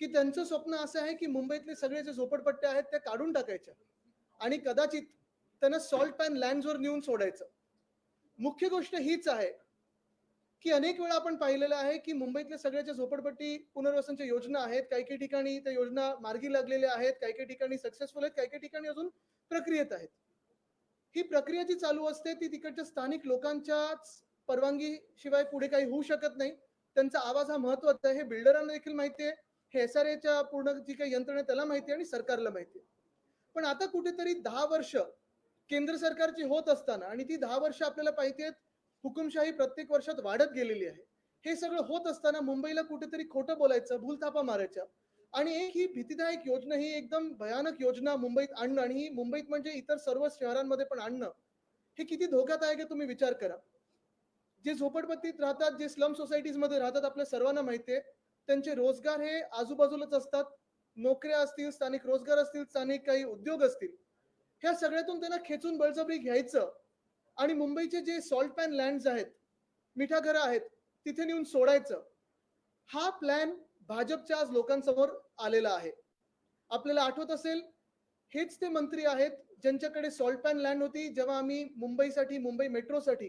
की त्यांचं स्वप्न असं आहे की मुंबईतले सगळे जे झोपडपट्ट्या आहेत त्या काढून टाकायच्या. आणि कदाचित त्यांना सॉल्ट पॅन लँडवर नेऊन सोडायचं. मुख्य गोष्ट हीच आहे की अनेक वेळा आपण पाहिलेलं आहे की मुंबईतल्या सगळ्याच्या झोपडपट्टी पुनर्वसनच्या योजना आहेत. काही काही ठिकाणी त्या योजना मार्गी लागलेल्या आहेत. काही काही ठिकाणी सक्सेसफुल आहेत. काही काही ठिकाणी अजून प्रक्रियेत आहेत. ही प्रक्रिया जी चालू असते ती तिकडच्या स्थानिक लोकांच्याच परवानगी शिवाय पुढे काही होऊ शकत नाही. त्यांचा आवाज हा महत्त्वाचा आहे. हे बिल्डरांना देखील माहिती आहे. हे एस आर एच्या पूर्ण जी काही यंत्रणा त्याला माहिती आहे आणि सरकारला माहिती आहे. पण आता कुठेतरी दहा वर्ष केंद्र सरकारची होत असताना आणि ती दहा वर्ष आपल्याला पाहिजे हुकुमशाही प्रत्येक वर्षात वाढत गेलेली आहे. हे सगळं होत असताना मुंबईला कुठेतरी खोटं बोलायचं भूलथापा मारायच्या आणि एक ही भीतीदायक योजना ही एकदम भयानक योजना मुंबईत आणणं आणि ही मुंबईत म्हणजे इतर सर्व शहरांमध्ये पण आणणं हे किती धोकादायक आहे तुम्ही विचार करा. जे झोपडपट्टीत राहतात जे स्लम सोसायटीजमध्ये राहतात आपल्या सर्वांना माहिती आहे त्यांचे रोजगार हे आजूबाजूलाच असतात. नोकऱ्या असतील स्थानिक रोजगार असतील स्थानिक काही उद्योग असतील. ह्या सगळ्यातून त्यांना खेचून बळजबरी घ्यायचं. आणि मुंबईचे जे सॉल्ट पॅन लँड्स आहेत मिठाघरं आहेत तिथे नेऊन सोडायचं. हा प्लॅन भाजपच्या आज लोकांसमोर आलेला आहे. आपल्याला आठवत असेल हेच ते मंत्री आहेत ज्यांच्याकडे सॉल्ट पॅन लँड होती. जेव्हा आम्ही मुंबईसाठी मुंबई मेट्रोसाठी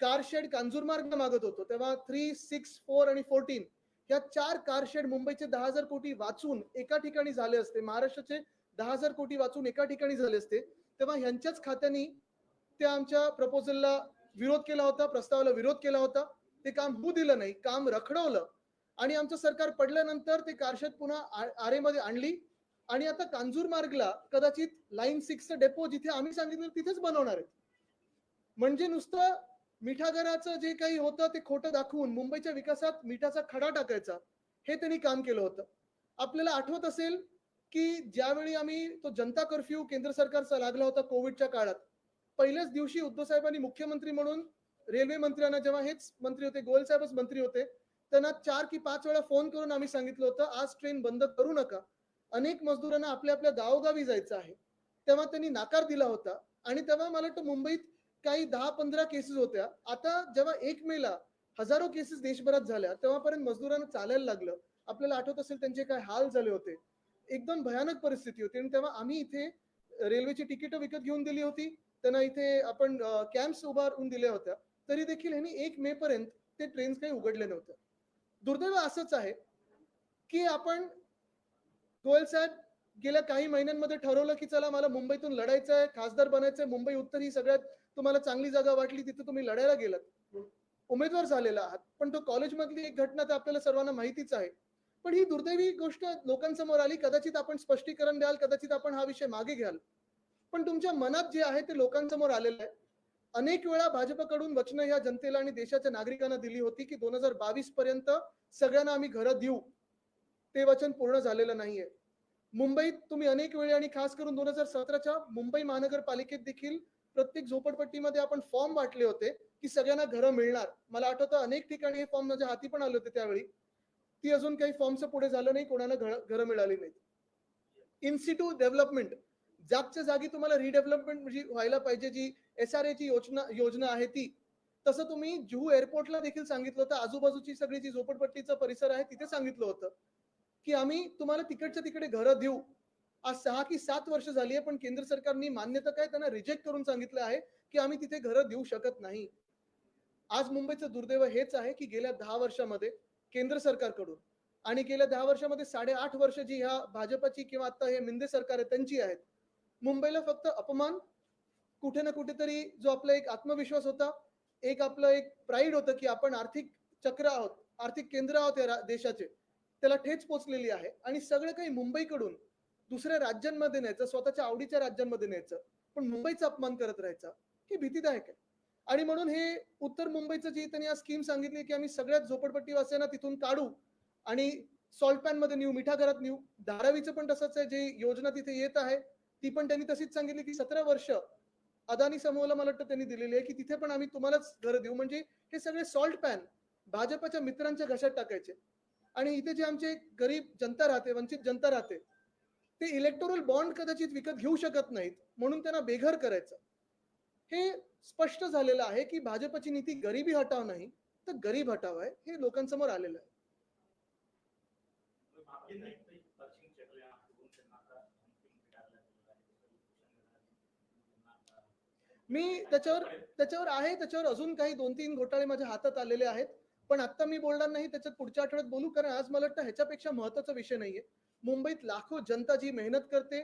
कारशेड कांजूरमार्ग मागत होतो तेव्हा थ्री सिक्स फोर आणि फोर्टीन या चार कारशेड मुंबईचे दहा हजार कोटी वाचून एका ठिकाणी झाले असते. महाराष्ट्राचे दहा हजार कोटी वाचून एका ठिकाणी झाले असते. तेव्हा ह्यांच्याच खात्यानी त्या आमच्या प्रपोजलला विरोध केला होता प्रस्तावाला विरोध केला होता. ते काम होऊ दिलं नाही काम रखडवलं. आणि आमचं सरकार पडल्यानंतर ते कारशेड पुन्हा आरेमध्ये आणली. आणि आता कांजूर मार्गला कदाचित लाईन सिक्सचं डेपो जिथे आम्ही सांगितलं तिथेच बनवणार आहेत. म्हणजे नुसतं मिठागराचं जे काही होतं ते खोटं दाखवून मुंबईच्या विकासात मिठाचा खडा टाकायचा हे त्यांनी काम केलं होतं. आपल्याला आठवत असेल की ज्यावेळी आम्ही तो जनता कर्फ्यू केंद्र सरकारचा लागला होता कोविडच्या काळात पहिल्याच दिवशी उद्धव साहेबांनी मुख्यमंत्री म्हणून रेल्वे मंत्र्यांना जेव्हा हेच मंत्री होते गोयल साहेबच मंत्री होते त्यांना चार की पाच वेळा फोन करून आम्ही सांगितलं होतं आज ट्रेन बंद करू नका. अनेक मजदूरांना आपल्या आपल्या गावोगावी जायचं आहे. तेव्हा त्यांनी नाकार दिला होता आणि तेव्हा मला वाटतं मुंबईत काही दहा पंधरा केसेस होत्या. आता जेव्हा एक मेला हजारो केसेस देशभरात झाल्या तेव्हापर्यंत मजदूरांना चालायला लागलं. आपल्याला आठवत असेल त्यांचे काय हाल झाले होते. एकदम भयानक परिस्थिती होती. आणि तेव्हा आम्ही इथे रेल्वेची तिकीट विकत घेऊन दिली होती. त्यांना इथे आपण कॅम्प्स उभारून दिल्या होत्या. तरी देखील ह्यांनी एक मे पर्यंत ते ट्रेन्स काही उघडले नव्हते. दुर्दैव असंच आहे की आपण गोयल साहेब गेल्या काही महिन्यांमध्ये ठरवलं की चला मला मुंबईतून लढायचं आहे खासदार बनायचंय मुंबई उत्तर ही सगळ्यात तुम्हाला चांगली जागा वाटली तिथे तुम्ही लढायला गेलात. उमेदवार झालेला आहात पण तो कॉलेजमधली एक घटना तर आपल्याला सर्वांना माहितीच आहे. पण ही दुर्दैवी गोष्ट लोकांसमोर आली कदाचित आपण स्पष्टीकरण द्याल कदाचित आपण हा विषय मागे घ्याल. पण तुमच्या मनात जे आहे ते लोकांसमोर आलेलं आहे. अनेक वेळा भाजपकडून वचनं ह्या जनतेला आणि देशाच्या नागरिकांना दिली होती की दोन हजार बावीस पर्यंत सगळ्यांना आम्ही घरं देऊ. ते वचन पूर्ण झालेलं नाहीये. मुंबईत तुम्ही अनेक वेळी आणि खास करून दोन हजार सतराच्या मुंबई महानगरपालिकेत देखील प्रत्येक झोपडपट्टीमध्ये आपण फॉर्म वाटले होते की सगळ्यांना घरं मिळणार. मला आठवतं अनेक ठिकाणी हे फॉर्म माझ्या हाती पण आले होते त्यावेळी. ती अजून काही फॉर्मचं पुढे झालं नाही कोणाला घरं मिळाली नाहीत. इन्स्टिट्यूट डेव्हलपमेंट जागच्या जागी तुम्हाला रिडेव्हलपमेंट म्हणजे जी व्हायला पाहिजे जी एस आर ची योजना योजना आहे ती. तसं तुम्ही जुहू एअरपोर्टला देखील सांगितलं होतं. आजूबाजूची सगळी जी झोपडपट्टीचा परिसर आहे तिथे सांगितलं होतं. की आम्ही तुम्हाला तिकडच्या तिकडे घरं देऊ. आज सहा की सात वर्ष झाली आहे पण केंद्र सरकारने मान्यता काय त्यांना रिजेक्ट करून सांगितलं आहे की आम्ही तिथे घरं देऊ शकत नाही. आज मुंबईचं दुर्दैव हेच आहे की गेल्या दहा वर्षामध्ये केंद्र सरकारकडून आणि गेल्या दहा वर्षामध्ये साडेआठ वर्ष जी ह्या भाजपची किंवा आता हे मिंदे सरकार आहे त्यांची आहेत. मुंबईला फक्त अपमान कुठे ना कुठेतरी जो आपला एक आत्मविश्वास होता एक आपलं एक प्राईड होतं की आपण आर्थिक चक्र आहोत आर्थिक केंद्र आहोत या देशाचे त्याला ठेच पोचलेली आहे. आणि सगळं काही मुंबईकडून दुसऱ्या राज्यांमध्ये न्यायचं स्वतःच्या आवडीच्या राज्यांमध्ये न्यायचं पण मुंबईचा अपमान करत राहायचा ही भीतीदायक आहे. आणि म्हणून हे उत्तर मुंबईचं जी त्यांनी आज स्कीम सांगितली की आम्ही सगळ्यात झोपडपट्टी वासियांना तिथून काढू आणि सॉल्ट पॅनमध्ये नेऊ मिठा घरात नेऊ धारावीचं पण तसंच आहे जी योजना तिथे येत आहे ती पण त्यांनी तशीच सांगितली की सतरा वर्ष अदानी समूहाला मला वाटतं त्यांनी दिलेली आहे की तिथे पण आम्ही तुम्हालाच घर देऊ. म्हणजे हे सगळे सॉल्ट पॅन भाजपच्या मित्रांच्या घशात टाकायचे. आणि इथे जे आमचे गरीब जनता राहते वंचित जनता राहते ते इलेक्टोरल बॉन्ड कदाचित विकत घेऊ शकत नाहीत म्हणून त्यांना बेघर करायचं. हे स्पष्ट झालेलं आहे की भाजपची नीती गरिबी हटाव नाही तर गरीब हटाव आहे हे लोकांसमोर आलेलं आहे. मी त्याच्यावर त्याच्यावर आहे त्याच्यावर अजून काही दोन तीन घोटाळे माझ्या हातात आलेले आहेत. पण आता मी बोलणार नाही त्याच्यात पुढच्या आठवड्यात बोलू कारण आज मला वाटतं ह्याच्यापेक्षा महत्त्वाचा विषय नाहीये. मुंबईत लाखो जनता जी मेहनत करते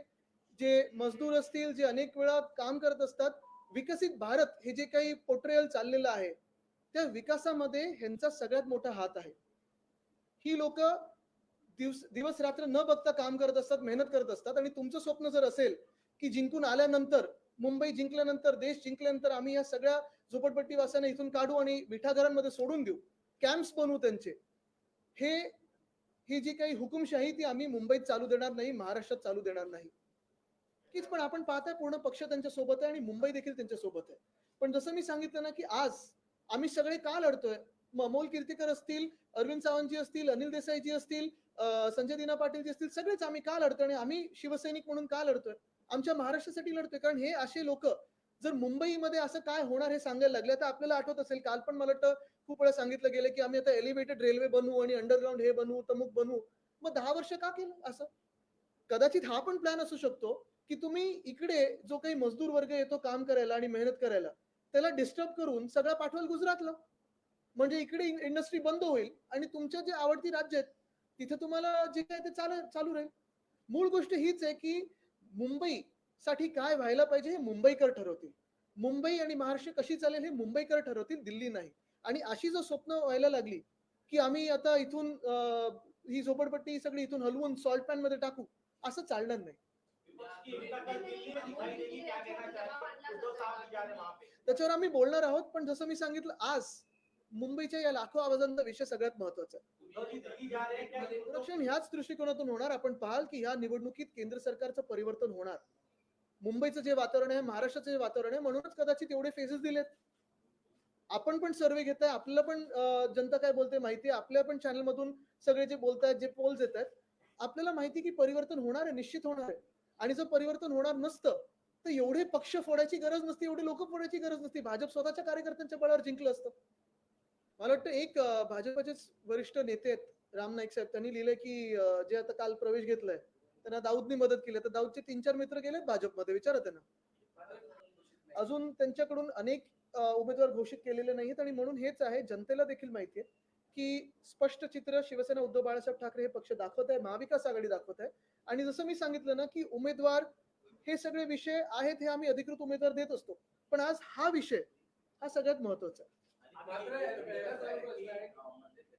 जे मजदूर असतील जे अनेक वेळा काम करत असतात विकसित भारत हे जे काही पोट्रेयल चाललेलं आहे त्या विकासामध्ये ह्यांचा सगळ्यात मोठा हात आहे. ही लोक दिवस दिवस रात्र न बघता काम करत असतात मेहनत करत असतात आणि तुमचं स्वप्न जर असेल की जिंकून आल्यानंतर मुंबई जिंकल्यानंतर देश जिंकल्यानंतर आम्ही या सगळ्या झोपडपट्टीवासाने इथून काढू आणि विठाघरांमध्ये सोडून देऊ कॅम्प्स बनवू त्यांचे. हे ही जी काही हुकुमशाही ती आम्ही मुंबईत चालू देणार नाही महाराष्ट्रात चालू देणार नाही. कीच पण आपण पाहताय पूर्ण पक्ष त्यांच्यासोबत आहे आणि मुंबई देखील त्यांच्यासोबत आहे. पण जसं मी सांगितलं ना की आज आम्ही सगळे का लढतोय? म- अमोल कीर्तीकर असतील अरविंद सावंतजी असतील अनिल देसाईजी असतील संजय दिना पाटीलजी असतील सगळेच आम्ही का लढतोय? आणि आम्ही शिवसैनिक म्हणून का लढतोय? आमच्या महाराष्ट्रासाठी लढतोय कारण हे असे लोक जर मुंबईमध्ये असं काय होणार हे सांगायला लागलं तर आपल्याला आठवत असेल काल पण मला वाटतं खूप वेळा सांगितलं गेलं की आम्ही आता एलिव्हेटेड रेल्वे बनवू आणि अंडरग्राऊंड हे बनवू तमुक बनवू मग दहा वर्ष का केलं असं? कदाचित हा पण प्लॅन असू शकतो की तुम्ही इकडे जो काही मजदूर वर्ग येतो काम करायला आणि मेहनत करायला त्याला डिस्टर्ब करून सगळं पाठवाल गुजरातला. म्हणजे इकडे इंडस्ट्री बंद होईल आणि तुमच्या जे आवडती राज्य आहेत तिथे तुम्हाला जे काय ते चाल चालू राहील. मूळ गोष्ट हीच आहे की मुंबई साठी काय व्हायला पाहिजे हे मुंबईकर ठरवतील. मुंबई आणि महाराष्ट्र कशी चालेल हे मुंबईकर ठरवतील दिल्ली नाही. आणि अशी जर स्वप्न व्हायला लागली की आम्ही आता इथून ही झोपडपट्टी सगळी इथून हलवून सॉल्ट पॅनमध्ये टाकू असं चालणार नाही. त्याच्यावर आम्ही बोलणार आहोत पण जसं मी सांगितलं आज मुंबईच्या या लाखो आवाजांचा विषय सगळ्यात महत्त्वाचा आहे. ह्याच दृष्टिकोनातून होणार आपण पाहाल की ह्या निवडणुकीत केंद्र सरकारचं परिवर्तन होणार. मुंबईचं जे वातावरण आहे महाराष्ट्राचं जे वातावरण आहे म्हणूनच कदाचित एवढे फेजेस दिलेत. आपण पण सर्वे घेताय आपल्याला पण जनता काय बोलते माहिती आहे? आपल्या पण चॅनल मधून सगळे जे बोलतायत जे पोल्स येत आहेत आपल्याला माहिती की परिवर्तन होणार आहे निश्चित होणार आहे. आणि जर परिवर्तन होणार नसतं तर एवढे पक्ष फोडायची गरज नसती एवढे लोक फोडायची गरज नसती. भाजप स्वतःच्या कार्यकर्त्यांच्या बळावर जिंकलं असतं. मला वाटतं एक भाजपाचेच वरिष्ठ नेते आहेत राम नाईक साहेब त्यांनी लिहिलंय की जे आता काल प्रवेश घेतलाय त्यांना दाऊदनी मदत केली. तर दाऊदचे तीन चार मित्र गेलेत भाजपमध्ये. विचारा त्यांना. अजून त्यांच्याकडून अनेक उमेदवार घोषित केलेले नाहीत आणि म्हणून हेच आहे जनतेला देखील माहिती आहे की स्पष्ट चित्र शिवसेना उद्धव बाळासाहेब ठाकरे हे पक्ष दाखवत आहे महाविकास आघाडी दाखवत आहे. आणि जसं मी सांगितलं ना की उमेदवार हे सगळे विषय आहेत हे आम्ही अधिकृत उमेदवार देत असतो. पण आज हा विषय हा सगळ्यात महत्त्वाचा आहे.